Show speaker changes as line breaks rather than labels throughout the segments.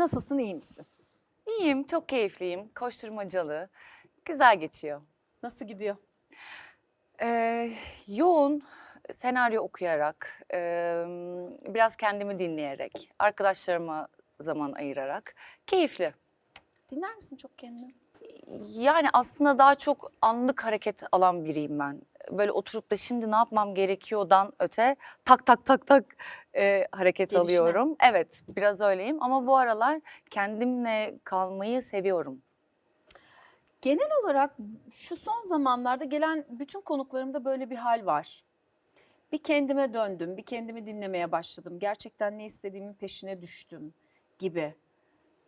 Nasılsın, iyi misin?
İyiyim, çok keyifliyim. Koşturmacalı. Güzel geçiyor.
Nasıl gidiyor?
Ee, yoğun senaryo okuyarak, e, biraz kendimi dinleyerek, arkadaşlarıma zaman ayırarak keyifli.
Dinler misin çok kendini?
Yani aslında daha çok anlık hareket alan biriyim ben. Böyle oturup da şimdi ne yapmam gerekiyordan öte tak tak tak tak e, hareket
Gelişine.
alıyorum. Evet biraz öyleyim ama bu aralar kendimle kalmayı seviyorum.
Genel olarak şu son zamanlarda gelen bütün konuklarımda böyle bir hal var. Bir kendime döndüm, bir kendimi dinlemeye başladım. Gerçekten ne istediğimin peşine düştüm gibi.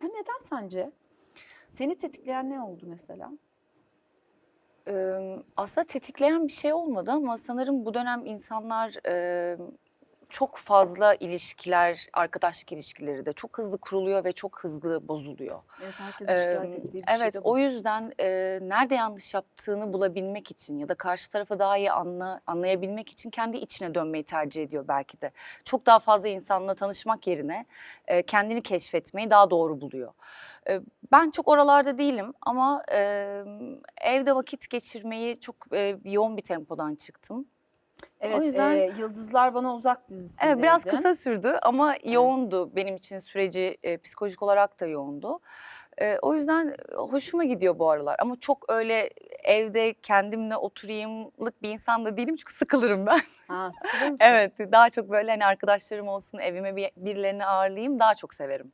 Bu neden sence? Seni tetikleyen ne oldu mesela?
Ee, aslında tetikleyen bir şey olmadı ama sanırım bu dönem insanlar çok fazla ilişkiler, arkadaşlık ilişkileri de çok hızlı kuruluyor ve çok hızlı bozuluyor.
Evet herkesin şikayet ettiği bir şey
evet
bu.
o yüzden e, nerede yanlış yaptığını bulabilmek için ya da karşı tarafı daha iyi anla, anlayabilmek için kendi içine dönmeyi tercih ediyor belki de. Çok daha fazla insanla tanışmak yerine e, kendini keşfetmeyi daha doğru buluyor. E, ben çok oralarda değilim ama e, evde vakit geçirmeyi çok e, yoğun bir tempodan çıktım.
Evet,
o yüzden-
e, Yıldızlar Bana Uzak dizisindeydi.
Evet biraz kısa sürdü ama yoğundu benim için süreci e, psikolojik olarak da yoğundu. E, o yüzden hoşuma gidiyor bu aralar ama çok öyle evde kendimle oturayımlık bir insan da değilim çünkü sıkılırım ben.
Ha, sıkılır mısın?
evet daha çok böyle hani arkadaşlarım olsun evime bir, birilerini ağırlayayım daha çok severim.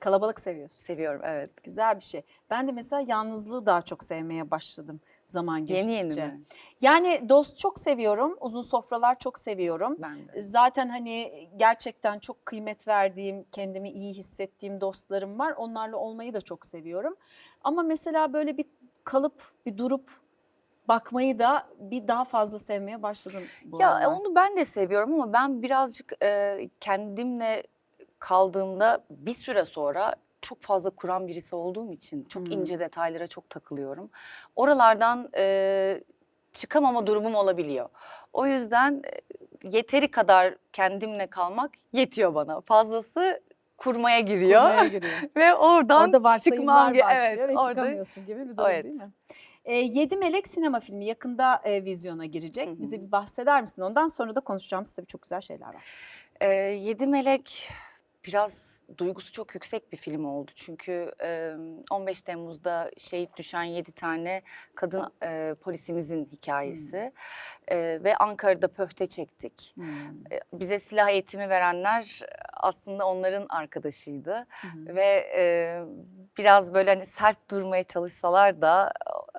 Kalabalık seviyorsun.
Seviyorum evet.
Güzel bir şey. Ben de mesela yalnızlığı daha çok sevmeye başladım zaman geçtikçe.
Yeni yeni mi?
Yani dost çok seviyorum, uzun sofralar çok seviyorum.
Ben de.
Zaten hani gerçekten çok kıymet verdiğim, kendimi iyi hissettiğim dostlarım var. Onlarla olmayı da çok seviyorum. Ama mesela böyle bir kalıp, bir durup bakmayı da bir daha fazla sevmeye başladım bu
Ya
aralar.
onu ben de seviyorum ama ben birazcık e, kendimle kaldığımda bir süre sonra çok fazla kuran birisi olduğum için çok
Hmm.
ince detaylara çok takılıyorum. Oralardan e, çıkamama durumum olabiliyor. O yüzden e, yeteri kadar kendimle kalmak yetiyor bana. Fazlası kurmaya giriyor
Konuya giriyor.
ve oradan
Orada
çıkmam
başlıyor
evet,
ve
orada-
çıkamıyorsun gibi bir durum
Evet.
değil mi? E, Yedi Melek sinema filmi yakında e, vizyona girecek.
Hı hı.
Bize bir bahseder misin ondan? Sonra da konuşacağımız tabii çok güzel şeyler var.
Ee, Yedi Melek biraz duygusu çok yüksek bir film oldu. Çünkü e, 15 Temmuz'da şehit düşen yedi tane kadın e, polisimizin hikayesi. E, ve Ankara'da pöhte çektik.
Hmm.
E, bize silah eğitimi verenler aslında onların arkadaşıydı.
Hı.
Ve e, biraz böyle hani sert durmaya çalışsalar da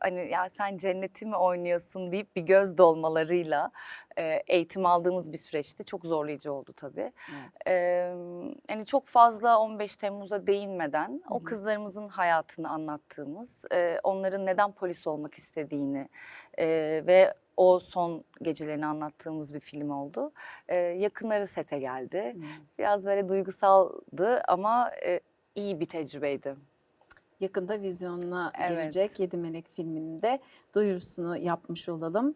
hani ya sen cenneti mi oynuyorsun deyip bir göz dolmalarıyla e, eğitim aldığımız bir süreçti. Çok zorlayıcı oldu tabii.
Evet.
E, yani çok fazla 15 Temmuz'a değinmeden
Hı
o
hı.
kızlarımızın hayatını anlattığımız, e, onların neden polis olmak istediğini e, ve o son gecelerini anlattığımız bir film oldu. E, yakınları sete geldi.
Hmm.
Biraz böyle duygusaldı ama e, iyi bir tecrübeydi.
Yakında vizyonuna
Evet.
girecek Yedi Melek filminin de duyurusunu yapmış olalım.